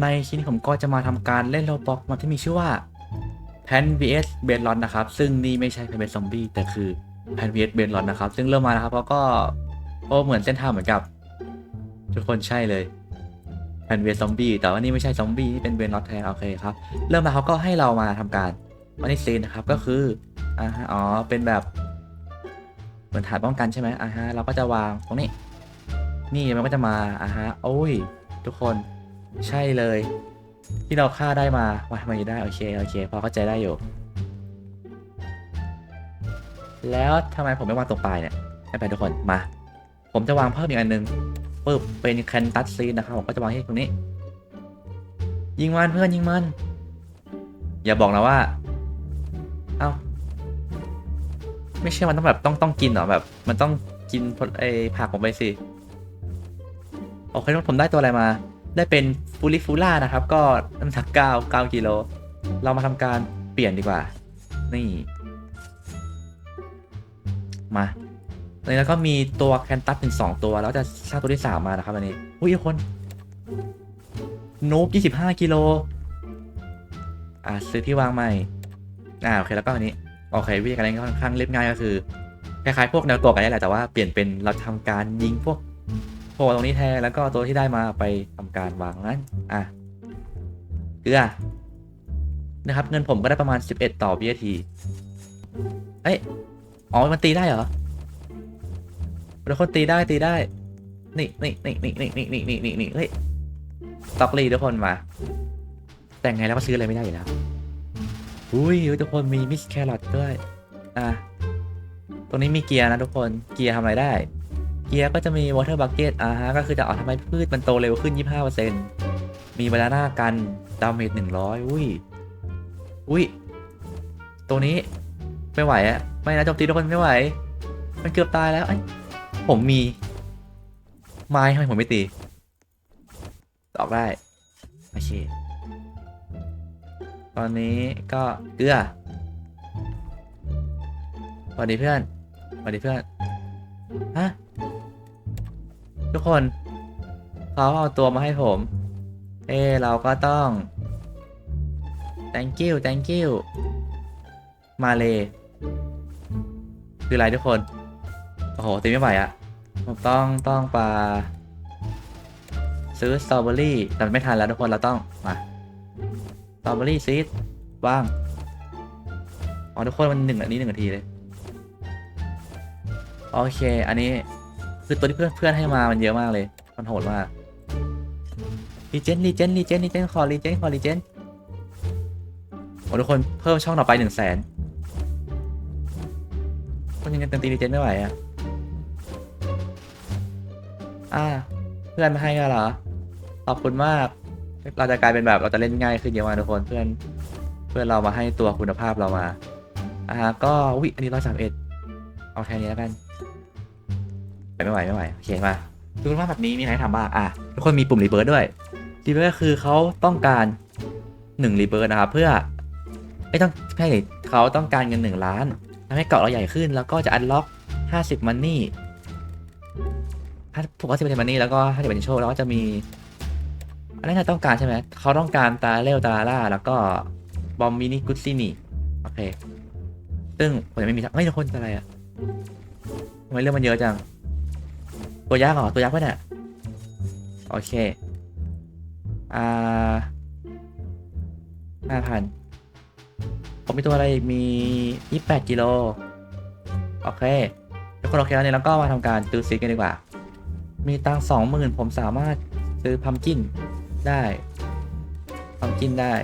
ในคลิปนี้ผมก็จะมาทำการเล่นโรบ็อกมันที่มีชื่อว่า Pan vs b e n l o n นะครับ ซึ่งนี่ไม่ใช่ Pan vs Zombie แต่คือ Pan vs b e n l o n นะครับ ซึ่งเริ่มมานะครับแล้วก็โอ้เหมือนเส้นทางเหมือนกับ ทุกคนใช่เลย Pan vs Zombie แต่ว่านี่ไม่ใช่ซอมบี้นี่เป็นเบนลอตแทนโอเคครับ เริ่มมาเขาก็ให้เรามาทำการวันนี้ซีนนะครับก็คืออ่าอ๋อเป็นแบบเหมือนฐานป้องกันใช่ไหมอ่าฮะเราก็จะวางตรงนี้ นี่มันก็จะมาอ่าฮะโอ้ย ทุกคน ใช่เลย ที่เราฆ่าได้มาว่าทำไมได้ โอเค โอเค พอเข้าใจได้อยู่ แล้วทำไมผมไม่วางตรงปลายเนี่ยไม่เป็นทุกคน มา ผมจะวางเพิ่มอีกอันหนึงปึ๊บเป็นแคนตัสซีนนะครับ ผมก็จะวางที่ตรงนี้ ยิงมันเพื่อนยิงมัน อย่าบอกนะว่า เอ้า ไม่ใช่มันต้องแบบต้องต้องกินหรอแบบ มันต้องกินผลไอผักผมไปสิ โอเคผมได้ตัวอะไรมา ได้เป็นฟูลิฟูล่านะครับ ก็น้ำหนักเก้าเก้ากิโล เรามาทำการเปลี่ยนดีกว่า นี่ มาตอนนี้แล้วก็มีตัวแคนตัสถึงสองตัว แล้วจะสร้างตัวที่สามมานะครับอันนี้ อุ้ยคนนูบยี่สิบห้ากิโล อะซื้อที่วางใหม่ อ่าโอเคแล้วก็อันนี้ โอเควิธีการเล่นค่อนข้างเรียบง่ายก็คือ คล้ายๆพวกแนวตัวกันนี่แหละแต่ว่าเปลี่ยนเป็นเราทำการยิงพวก พวกตรงนี้แทนแล้วก็ตัวที่ได้มาไปทำการวางนั้นอะเกลือนะครับ เงินผมก็ได้ประมาณ 11 ต่อ BAT เอ้ยอ๋อมันตีได้เหรอเป็นคนตีได้ตีได้ นี่นี่นี่นี่นี่นี่นี่นี่นี่นี่เฮ้ยตอกลีทุกคนมา แต่งไงแล้วก็ซื้ออะไรไม่ได้อยู่แล้วอุ้ยทุกคนมีมิสแครอทด้วย อะ ตรงนี้มีเกียร์นะทุกคน เกียร์ทำอะไรได้ เกียร์ก็จะมี water bucket อ่าฮะก็คือจะเอาทำให้พืชมันโตเร็วขึ้น 25%มีบานาน่ากันดาเมจ100 อุ้ย อุ้ย ตัวนี้ไม่ไหวอะไม่นะโจมตีทุกคนไม่ไหว มันเกือบตายแล้วไอ้ผมมี ไม้ทำไมผมไม่ตีตอกได้ โอเค ตอนนี้ก็เกลือสวัสดีเพื่อนสวัสดีเพื่อน ฮะ ทุกคนเขาเอาตัวมาให้ผม เอ้เราก็ต้อง thank you thank you มาเลย คืออะไรทุกคน โอ้โหตีไม่ไหวอะผมต้องต้องปลาซื้อสตรอเบอรี่แต่ไม่ทันแล้วทุกคนเราต้อง มาสตรอเบอรี่ซีดว่างอ๋อทุกคนมันหนึ่งอันนี้หนึ่งนาทีเลย โอเค อันนี้ คือตัวที่เพื่อนเพื่อนให้มามันเยอะมากเลย มันโหดมากรีเจนรีเจนรีเจนรีเจนขอรีเจนขอรีเจนโอ้ทุกคนเพิ่มช่องต่อไปหนึ่งแสนคนยังเต็มตีรีเจนไม่ไหวอะอ่าเพื่อนมาให้กันเหรอขอบคุณมาก เราจะกลายเป็นแบบเราจะเล่นง่ายขึ้นเยอะมากทุกคนเพื่อนเพื่อนเรามาให้ตัวคุณภาพเรามาอ่าก็วิอันนี้ร้อยสามเอ็ดเอาแค่นี้แล้วกัน ไม่ไหวไม่ไหวโอเคมาดูกันว่าแบบนี้มีอะไรทำบ้างอะทุกคนมีปุ่มรีเบิร์ดด้วยรีเบิร์ดคือเขาต้องการหนึ่งรีเบิร์ดนะครับเพื่อไม่ต้องไม่ใช่เขาต้องการเงินหนึ่งล้านทำให้เกาะเราใหญ่ขึ้น แล้วก็จะอันล็อกห้าสิบมันนี่ถ้าพวกห้าสิบมันนี่แล้วก็ห้าสิบเป็นโชคแล้วก็จะมีอันนั้นเราต้องการใช่ไหมเขาต้องการตาเรลตาล่า แล้วก็บอมมินิกุซินี่โอเค ซึ่งผมยังไม่มีทั้งไม่ทุกคนอะไรอะทำไมเรื่องมันเยอะจัง ตัวยักษ์เหรอ ตัวยักษ์ปะเนี่ยโอเค อ่าห้าพันผมมีตัวอะไรมียี่แปดกิโล โอเคทุกคนโอเคแล้วเนี่ยแล้วก็มาทำการซื้อซิกกันดีกว่า มีตังสองหมื่นผมสามารถซื้อพัมกินได้ทำกินได้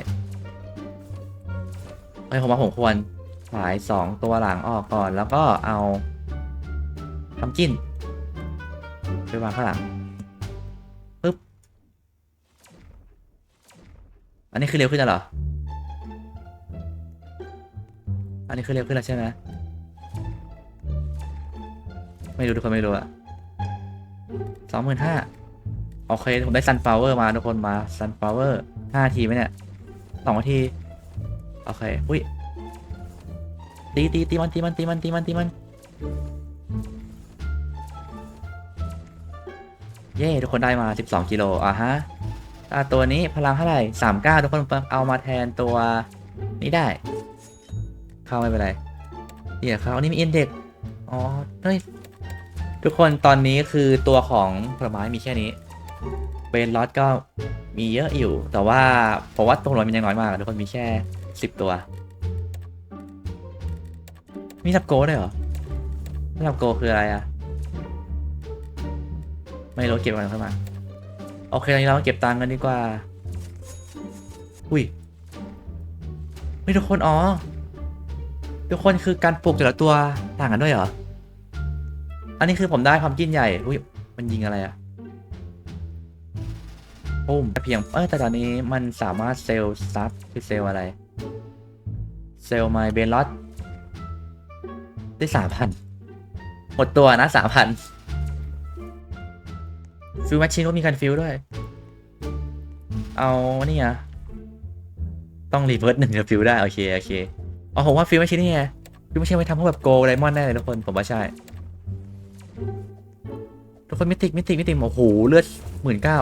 ไอ้ผมว่าผมควรขายสองตัวหลังออกก่อน แล้วก็เอาทำกิน ไปวางข้างหลังปึ๊บอันนี้คือเร็วขึ้นแล้วเหรอ อันนี้คือเร็วขึ้นแล้วใช่ไหมไม่รู้ทุกคนไม่รู้อะสองหมื่นห้าโอเค ผมได้ซันฟลาวเวอร์มาทุกคนมาซันฟลาวเวอร์ห้าทีไหมเนี่ยสองนาที โอเค อุ้ยตีตีตีมันตีมันตีมันตีมันตีมัน เย้ทุกคนได้มา 12 กิโลอะฮะอ่าตัวนี้พลังเท่าไหร่สามเก้าทุกคนเอามาแทนตัวนี้ได้ เข้าไม่เป็นไรเดี๋ยวเขาอันนี้มีอินเด็กอ๋อเฮ้ยทุกคนตอนนี้คือตัวของผลไม้มีแค่นี้เบนลอตก็มีเยอะอยู่ แต่ว่าผมว่าตัวผลไม้มันยังน้อยมากทุกคนมีแค่สิบตัว มีทับโก้ด้วยเหรอทับโก้คืออะไรอะ ไม่รู้เก็บมันเข้ามา โอเคตอนนี้เรามาเก็บตังค์กันดีกว่า อุ้ยไม่ทุกคนอ๋อ ทุกคนคือการปลูกแต่ละตัวต่างกันด้วยเหรอ อันนี้คือผมได้ความกินใหญ่ อุ้ยมันยิงอะไรอะปุ้มแต่เพียงเออแต่ตอนนี้มันสามารถเซลล์ซับคือเซลล์อะไร เซลล์ไมเบลอตได้สามพันหมดตัวนะสามพัน ฟิลแมชชีนก็มีการฟิลด้วย เอานี่อะต้องรีเวิร์สหนึ่งจะฟิลได้โอเคโอเคอ๋อผมว่าฟิลแมชชีนนี่ไงฟิลแมชชีนไปทำพวกแบบโกลไดมอนด์แน่เลยทุกคนผมว่าใช่ ทุกคนมิติกมิติกมิติกโอ้โหเลือดหมื่นเก้า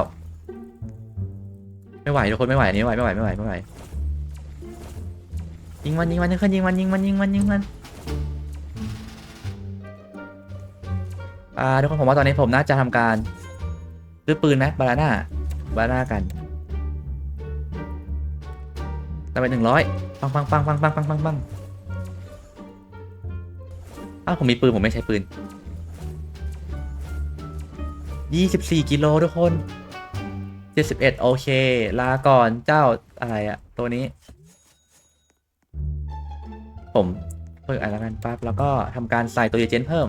ไม่ไหวทุกคนไม่ไหวนี้ไม่ไหวไม่ไหวไม่ไหวไม่ไหวยิงมันยิงมันยิงมันยิงมันยิงมันยิงมันยิงมันอ่าทุกคนผมว่าตอนนี้ผมน่าจะทำการ ซื้อปืนไหมบาราน่าบาราน่ากันตไปหนึ่งร้อยปังปังปังปังปังปังปังปังอ้าวผมมีปืนผมไม่ใช้ปืน24กิโลทุกคน71โอเค ลาก่อนเจ้าอะไรอะตัวนี้ ผมเปิดอะไรกันปั๊บแล้วก็ทำการใส่ตัวเยเจนเพิ่ม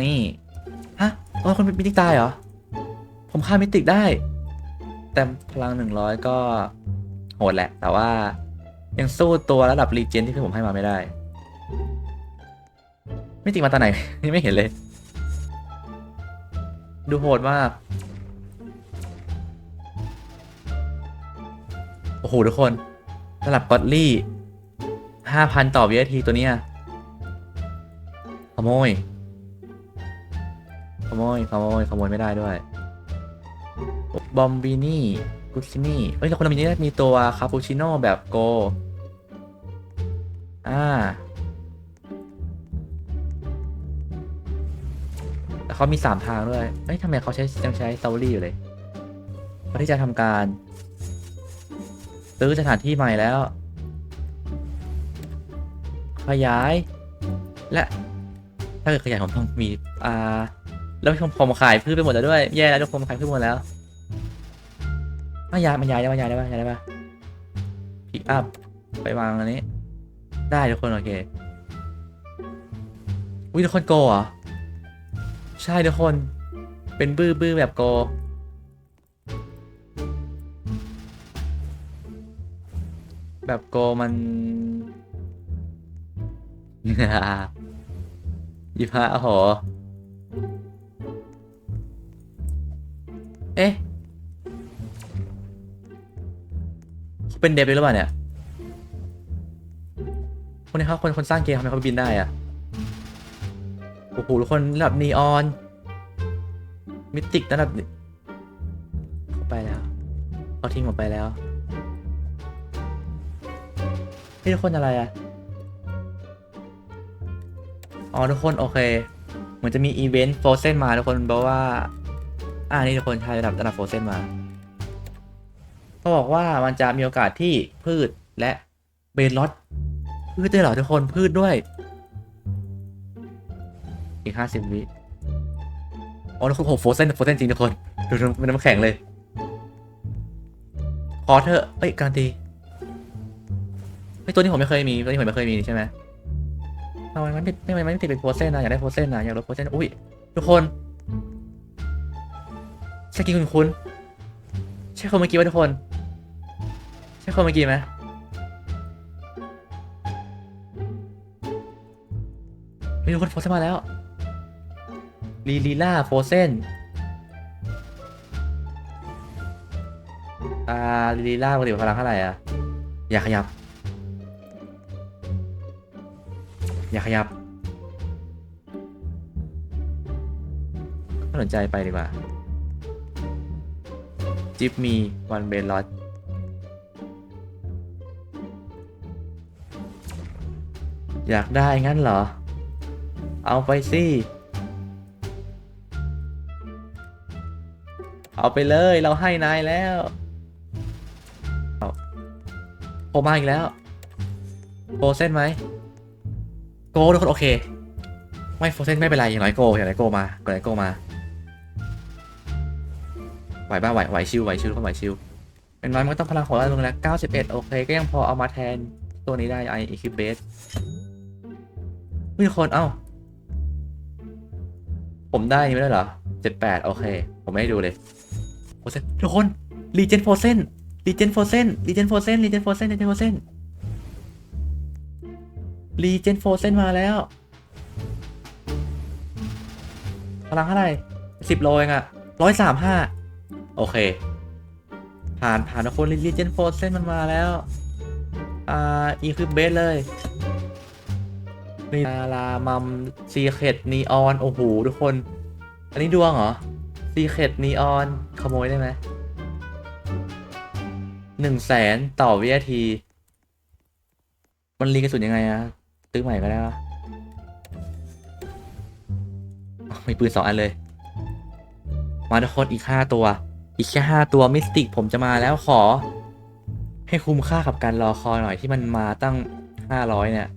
นี่ โอ้คนมิติกตายเหรอ ผมฆ่ามิติกได้ แต่พลัง100ก็โหดแหละ แต่ว่ายังสู้ตัวระดับรีเจนที่ผมให้มาไม่ได้ มิติกมาตอนไหน นี่ไม่เห็นเลย ดูโหดมาก โอ้โหทุกคน ระดับกอตลี่ห้าพันต่อวินาทีตัวเนี้ยขโมย ขโมยขโมยขโมยไม่ได้ด้วย บอมบินี่กุซินี่เอ้ยแล้วคนมีนี้มีตัวคาปูชิโน่แบบโก อ่าแต่เขามีสามทางด้วย เอ้ยทำไมเขาใช้ยังใช้สตรอเบอรี่อยู่เลยเพราะที่จะทำการ ซื้อสถานที่ใหม่แล้ว ขยาย และ ถ้าเกิดขยายผมต้องมี อ่า แล้วผมขายพืชไปหมดแล้วด้วย แย่แล้วทุกคนขายพืชหมดแล้วม่ย้ายมันยายได้ปะย้ายได้ปะยายได้ปะพิกอัพไปวางอันนี้ ได้ทุกคนโอเคอุ้ยทุกคนโกเหรอ ใช่ทุกคน เป็นบื้อบื้อแบบโกแบบโกมันยี่ห้าโอ้โห เอ๊ะเป็นเดฟเลยหรือเปล่าเนี่ยคนนี้เขาคนคนสร้างเกมทำไมเขาบินได้อะโอ้โหทุกคนระดับนีออน มิติกระดับเขาไปแล้วเขาทิ้งผมไปแล้วเฮ้ยทุกคนอะไรอะอ๋อทุกคนโอเค เหมือนจะมีอีเวนต์โฟเซนมาทุกคนบอกว่า อ่านี่ทุกคนใช้ระดับระดับโฟเซนมาเขาบอกว่ามันจะมีโอกาสที่พืชและเบนลอตพืชด้วยเหรอทุกคนพืชด้วย อีกห้าสิบวิอ๋อแล้วคุณโหโฟเซนโฟเซนจริงทุกคนดูมันน้ำแข็งเลยขอเถอะเอ้ยการันตีไอตัวนี้ผมไม่เคยมีตัวนี้ผมไม่เคยมีใช่ไหมทำไมมันไม่ไม่ไม่ไม่ติดเป็นโฟเซนนะอยากได้โฟเซนนะอยากได้โฟเซนอุ้ยทุกคน สกินคุณคุณใช่คนเมื่อกี้ไหมทุกคน ใช่คนเมื่อกี้ไหมเฮ้ยทุกคนโฟเซนมาแล้วลีลีล่าโฟเซนอ่าลีลีล่าปกติพลังเท่าไหร่อะ อย่าขยับ อย่าขยับ ไม่สนใจไปดีกว่า จิบมีวันเบลอสอยากได้งั้นเหรอ เอาไปสิ เอาไปเลยเราให้นายแล้วโผล่มาอีกแล้วโฟเซนไหม โกทุกคนโอเค ไม่โฟเซนไม่เป็นไรอย่างน้อยโกอย่างน้อยโกมาอย่างน้อยโกมา ไหวบ้าไหวไหวชิวไหวชิวทุกคนไหวชิวอย่างน้อยมันก็ต้องพลังของเราลงแล้ว 91 โอเค ก็ยังพอเอามาแทนตัวนี้ได้ไอคิเบสมีคนเอ้า ผมได้นี่ไม่ได้เหรอ 78 โอเค ผมไม่ได้ดูเลยโฟเซนทุกคนรีเจนโฟเซนรีเจนโฟเซนรีเจนโฟเซนรีเจนโฟเซนรีเจนโฟเซนรีเจนโฟเซนมาแล้ว พลังเท่าไหร่สิบโลเองอะร้อยสามห้า โอเค ผ่านผ่านทุกคนรีเจนโฟเซนมันมาแล้ว อ่า อีคือเบสเลยนี่นาลามัมซีเคดนีออน โอ้โห ทุกคน อันนี้ดวงเหรอซีเคดนีออน ขโมยได้ไหมหนึ่งแสนต่อวินาที มันรีกระสุนยังไงอะตื้อใหม่ก็ได้ปะมีปืนสองอันเลย มาทุกคนอีกห้าตัว อีกแค่ห้าตัวมิสติกผมจะมาแล้วขอ ให้คุ้มค่ากับการรอคอยหน่อยที่มันมาตั้งห้าร้อยเนี่ย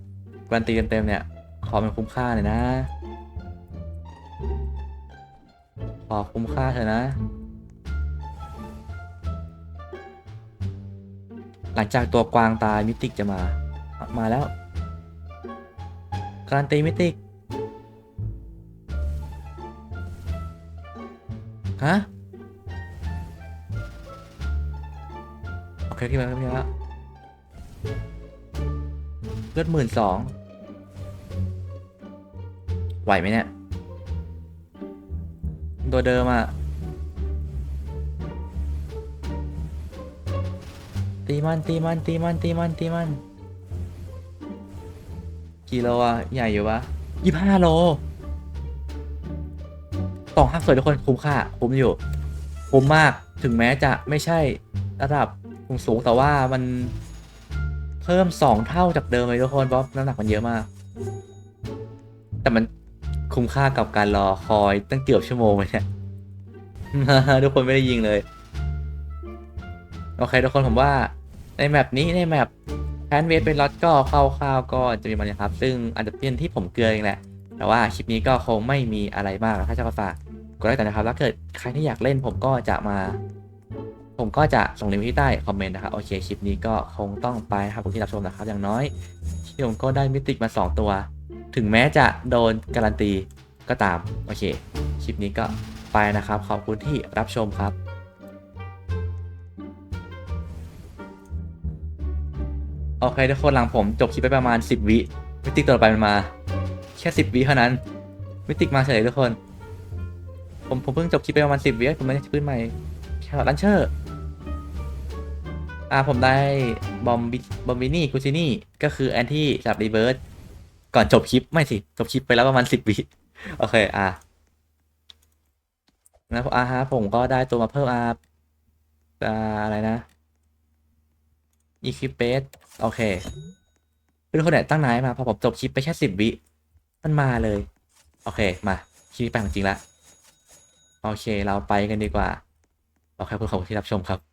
การันตีเต็มๆเนี่ยขอมันคุ้มค่าหน่อยนะ ขอคุ้มค่าเถอะนะ หลังจากตัวกวางตายมิติกจะมามาแล้ว การตีมิติกฮะ เคที่มาที่มาแล้วเลือดหมื่นสองไหวไหมเนี่ย ตัวเดิมอะตีมันตีมันตีมันตีมันตีมันกี่โลอะใหญ่อยู่ปะยี่ห้าโลสองห้าสวยทุกคนคุ้มค่าคุ้มอยู่ คุ้มมากถึงแม้จะไม่ใช่ระดับ สูงแต่ว่ามันเพิ่มสองเท่าจากเดิมเลยทุกคนเพราะน้ำหนักมันเยอะมาก แต่มันคุ้มค่ากับการรอคอยตั้งเกือบชั่วโมงเลยเนี่ยทุกคนไม่ได้ยิงเลย โอเคทุกคนผมว่าในแมปนี้ในแมปแพนเวสเป็นล็อตก็คร่าวๆก็จะมีมันนะครับ ซึ่งอาจจะเป็นที่ผมเกลือเองแหละ แต่ว่าคลิปนี้ก็คงไม่มีอะไรมากถ้าจะก็ฝากกดไลค์กันนะครับ แล้วเกิดใครที่อยากเล่นผมก็จะมา ผมก็จะส่งลิงก์ที่ใต้คอมเมนต์นะครับโอเคคลิปนี้ก็คงต้องไปนะครับผมที่รับชมนะครับอย่างน้อยที่ผมก็ได้มิติมา 2 ตัว ถึงแม้จะโดนการันตีก็ตามโอเคคลิปนี้ก็ไปนะครับ ขอบคุณที่รับชมครับโอเคทุกคนหลังผมจบคลิปไปประมาณ 10 วิมิติตัวต่อไปมันมา แค่ 10 วิเท่านั้นมิติมาเฉยเลยทุกคน ผมผมเพิ่งจบคลิปไปประมาณ 10 วิผมไม่ได้พื้นใหม่แครอทลันเชอร์ อ่าผมได้บอมบิบอมบินี่กูซินี่ก็คือแอนที่จับรีเบิร์สก่อนจบคลิปไม่สิ จบคลิปไปแล้วประมาณ10วิโอเค อะแล้วอ่าฮะผมก็ได้ตัวมาเพิ่มอาอ่าอะไรนะ Equipage โอเคคือคนเนี่ยตั้งนายมา พอผมจบคลิปไปแค่สิบวิ มันมาเลย โอเค มาคลิปนี้ไปของจริงละ โอเค เราไปกันดีกว่า โอเคขอบคุณที่รับชมครับ